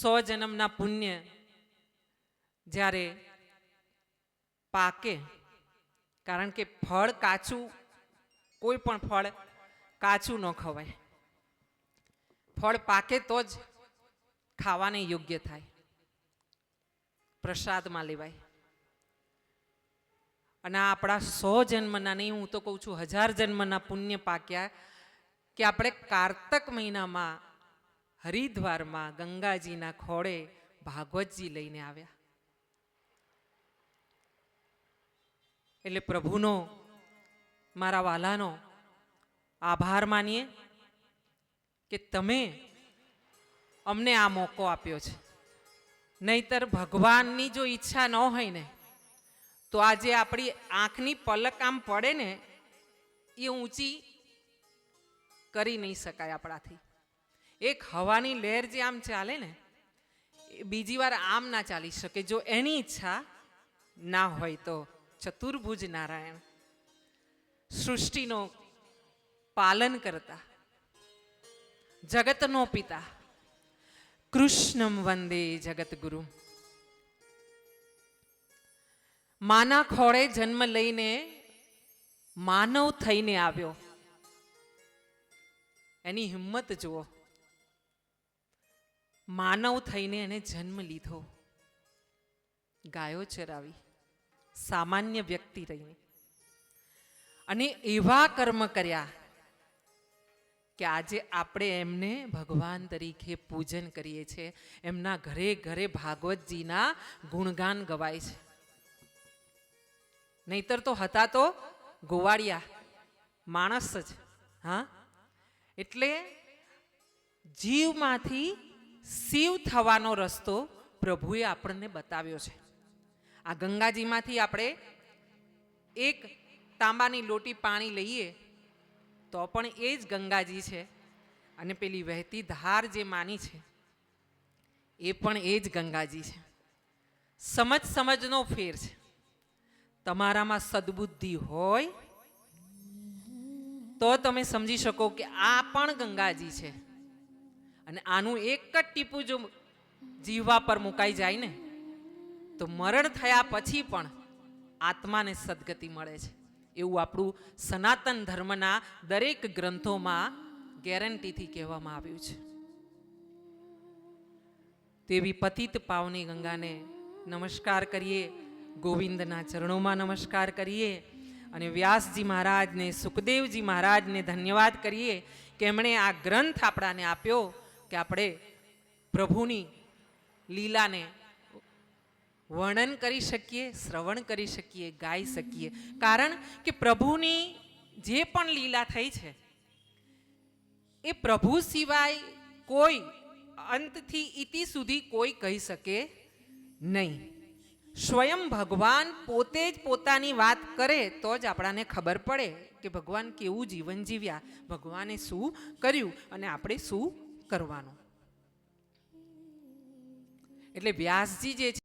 સો જન્મના પુણ્ય જ્યારે પાકે, કારણ કે ફળ કાચું, કોઈ પણ ફળ કાચું ન ખવાય. ફળ પાકે તો જ ખાવાને યોગ્ય થાય. પ્રસાદમાં લેવાય. અને આ આપણા સો જન્મના નહીં, હું તો કહું છું, હજાર જન્મના પુણ્ય પાક્યા કે આપણે કારતક મહિનામાં હરિદ્વારમાં ગંગાજીના ખોળે ભાગવતજી લઈને આવ્યા. એટલે પ્રભુનો, મારા વાલાનો આભાર માનીએ કે તમે અમને આ મોકો આપ્યો છે. નહીતર ભગવાનની જો ઈચ્છા ન હોય ને, તો આજે આપણી આંખની પલક આમ પડે ને, એ ઊંચી કરી નહીં શકાય આપણાથી. એક હવાની લહેર જે આમ ચાલે ને બીજી વાર આમ ના ચાલી શકે. જો એની ઈચ્છા ના હોય તો ચતુર્ભુજ નારાયણ સૃષ્ટિનો પાલન કરતા, જગતનો પિતા, કૃષ્ણમ વંદે જગતગુરુ માના ખોળે જન્મ લઈને માનવ થઈને આવ્યો. એની હિંમત જુઓ. માનવ થઈને એને જન્મ લીધો. ગાયો ચરાવી. સામાન્ય વ્યક્તિ રહીને. અને એવા કર્મ કર્યા કે આજે આપણે એમને ભગવાન તરીકે પૂજન કરીએ છીએ. એમના ઘરે ઘરે ભાગવતજીના ગુણગાન ગવાય છે. નહીતર તો હતા તો ગોવાળિયા, માણસ જ, હા? એટલે જીવમાંથી શિવ થવાનો રસ્તો પ્રભુએ આપણને બતાવ્યો છે. આ ગંગાજીમાંથી આપણે એક તાંબાની લોટી પાણી લઈએ, તો પણ એ જ ગંગાજી છે અને પેલી વહેતી ધાર જે માની છે, એ પણ એ જ ગંગાજી છે. સમજ સમજનો ફેર છે. તમારામાં સદબુદ્ધિ હોય, તો તમે સમજી શકો કે આ પણ ગંગાજી છે. અને આનું એક જ ટીપું જો જીવવા પર મુકાઈ જાય ને, તો મરણ થયા પછી પણ આત્માને સદગતિ મળે છે. એવું આપણું સનાતન ધર્મના દરેક ગ્રંથોમાં ગેરંટીથી કહેવામાં આવ્યું છે. તેવી પતિત પાવની ગંગાને નમસ્કાર કરીએ, ગોવિંદના ચરણોમાં નમસ્કાર કરીએ અને વ્યાસજી મહારાજને, સુખદેવજી મહારાજને ધન્યવાદ કરીએ કે એમણે આ ગ્રંથ આપણાને આપ્યો. કે આપણે પ્રભુની લીલાને વર્ણન કરી શકીએ, શ્રવણ કરી શકીએ, ગાઈ શકીએ. કારણ કે પ્રભુની જે પણ લીલા થઈ છે, એ પ્રભુ સિવાય કોઈ અંતથી ઇતિ સુધી કોઈ કહી શકે નહીં. સ્વયં ભગવાન પોતે જ પોતાની વાત કરે તો જ આપણાને ખબર પડે કે ભગવાન કેવું જીવન જીવ્યા, ભગવાને શું કર્યું અને આપણે શું કરવાનું. એટલે વ્યાસજી જે છે